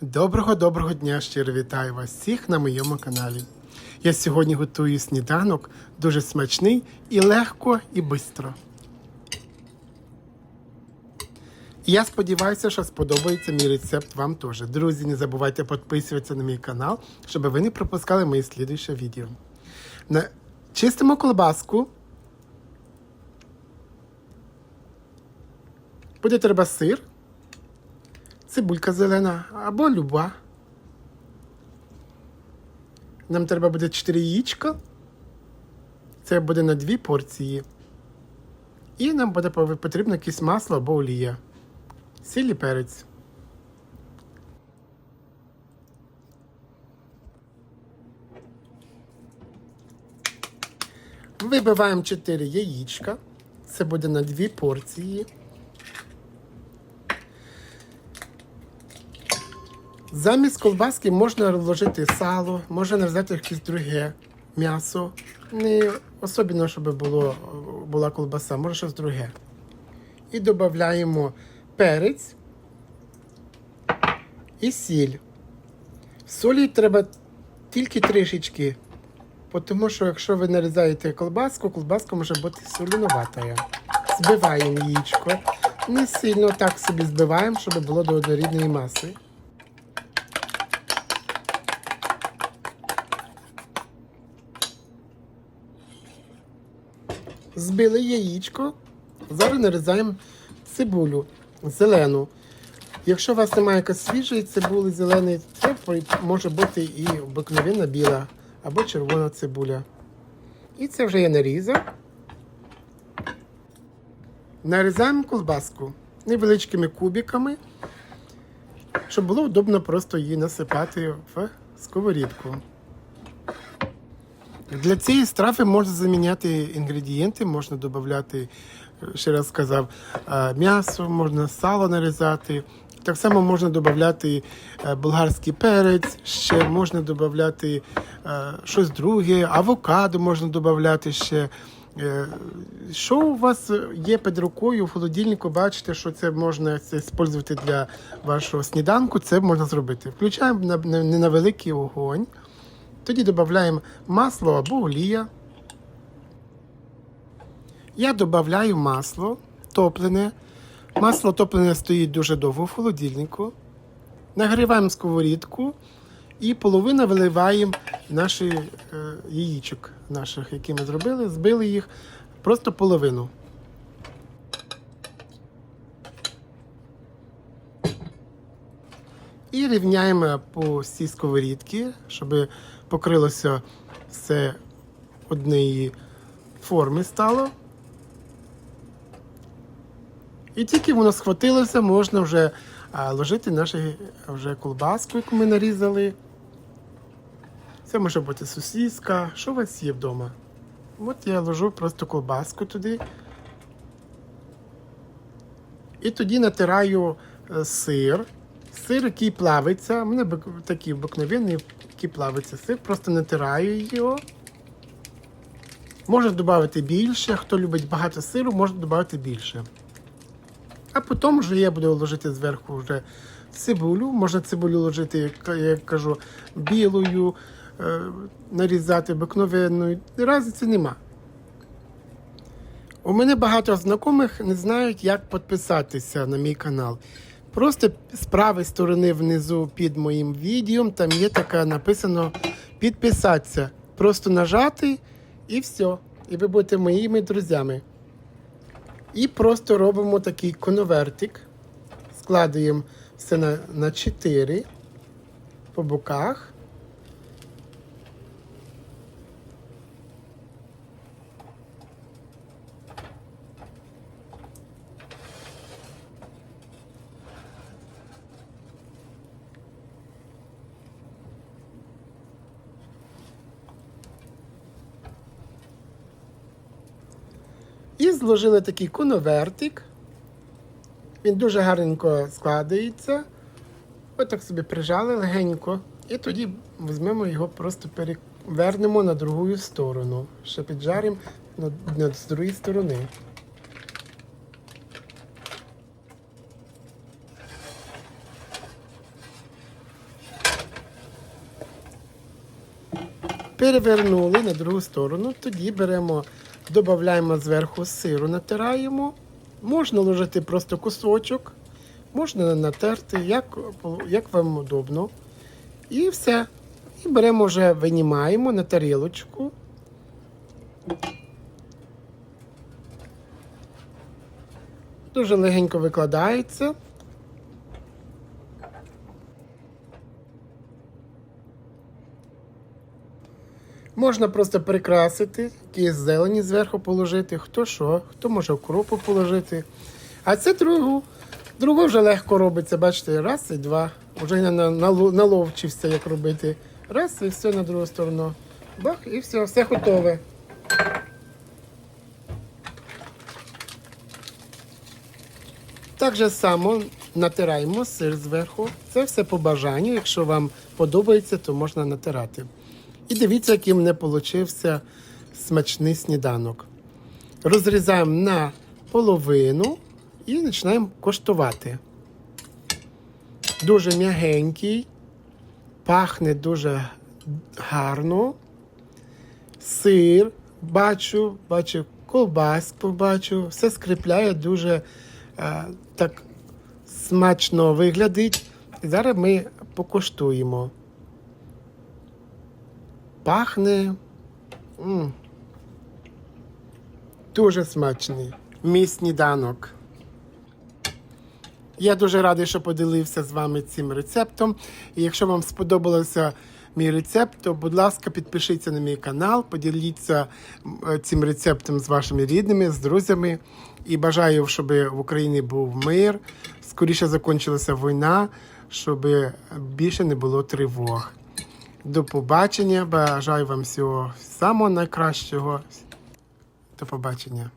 Доброго доброго дня! Щиро вітаю вас всіх на моєму каналі. Я сьогодні готую сніданок дуже смачний і легко і швидко. Я сподіваюся, що сподобається мій рецепт вам теж. Друзі, не забувайте підписуватися на мій канал, щоб ви не пропускали мої слідуючі відео. Чистимо колбаску. Буде треба сир, цибулька зелена або люба. Нам треба буде 4 яєчка. Це буде на 2 порції. І нам буде потрібно якесь масло або олія. Сіль і перець. Вибиваємо 4 яєчка. Це буде на 2 порції. Замість ковбаски можна вложити сало, можна нарізати якесь друге м'ясо. Не особливо, щоб було, була колбаса, може щось друге. І додаємо перець і сіль. Солі треба тільки трішечки, тому що якщо ви нарізаєте колбаску, колбаска може бути солінуватою. Збиваємо яєчко. Не сильно так собі збиваємо, щоб було до однорідної маси. Збили яєчко. Зараз нарізаємо цибулю зелену. Якщо у вас немає якоїсь свіжої цибулі зеленої, це може бути і обикновенна біла або червона цибуля. І це вже я нарізав. Нарізаємо колбаску невеличкими кубиками, щоб було удобно просто її насипати в сковорідку. Для цієї страви можна заміняти інгредієнти, можна додати, ще раз сказав, е, м'ясо, можна сало нарізати. Так само можна додати е, болгарський перець, ще можна додати е, щось друге, авокадо можна додати ще. Що у вас є під рукою в холодильнику, бачите, що це можна це використовувати для вашого сніданку, це можна зробити. Включаємо не на великий огонь. Тоді додаємо масло або олія. Я додаю масло топлене. Масло топлене стоїть дуже довго в холодильнику. Нагріваємо сковорідку і половину виливаємо наші е, яєчок наших, які ми зробили, збили їх просто половину. І рівняємо по всій сковорідці, щоб покрилося все однієї форми стало. І тільки воно схватилося, можна вже ложити нашу вже колбаску, яку ми нарізали. Це може бути сосиска. Що у вас є вдома? От я ложу просто колбаску туди. І тоді натираю е, сир. Сир, який плавиться. У мене такий обикновений, який плавиться сир. Просто натираю його. Можна додати більше. Хто любить багато сиру, може додати більше. А потім вже я буду ложити зверху вже цибулю. Можна цибулю ложити, як я кажу, білою, е, нарізати обикновенною. Разниці нема. У мене багато знайомих не знають, як підписатися на мій канал. Просто з правої сторони внизу під моїм відео там є таке написано підписатися. Просто нажати і все. І ви будете моїми друзями. І просто робимо такий конвертик. Складуємо все на, на 4 по боках. І зложили такий коновертик. Він дуже гарненько складається. Отак собі прижали легенько. І тоді візьмемо його, просто перевернемо на другу сторону. Ще піджаримо з другої сторони. Перевернули на другу сторону, тоді беремо додаємо зверху сиру, натираємо. Можна ложити просто кусочок, можна натерти, як, як вам удобно. І все. І беремо вже, винімаємо на тарілочку. Дуже легенько викладається. Можна просто прикрасити, якісь зелені зверху положити, хто що, хто може окропу положити. А це другу. Другу вже легко робиться, бачите, раз і два. Вже я наловчився, як робити. Раз і все на другу сторону. Бах, і все, все готове. Так же само натираємо сир зверху. Це все по бажанню. Якщо вам подобається, то можна натирати. І дивіться, який мене получився смачний сніданок. Розрізаємо на половину і починаємо коштувати. Дуже м'ягенький, пахне дуже гарно. Сир бачу, бачу колбаску бачу, все скріпляє дуже е, так смачно виглядить. І зараз ми покуштуємо. Пахне. м Дуже смачний. Мій сніданок. Я дуже радий, що поділився з вами цим рецептом. І якщо вам сподобався мій рецепт, то, будь ласка, підпишіться на мій канал, поділіться е, цим рецептом з вашими рідними, з друзями. І бажаю, щоб в Україні був мир, скоріше закінчилася війна, щоб більше не було тривог. До побачення. Бажаю вам всього самого найкращого. До побачення.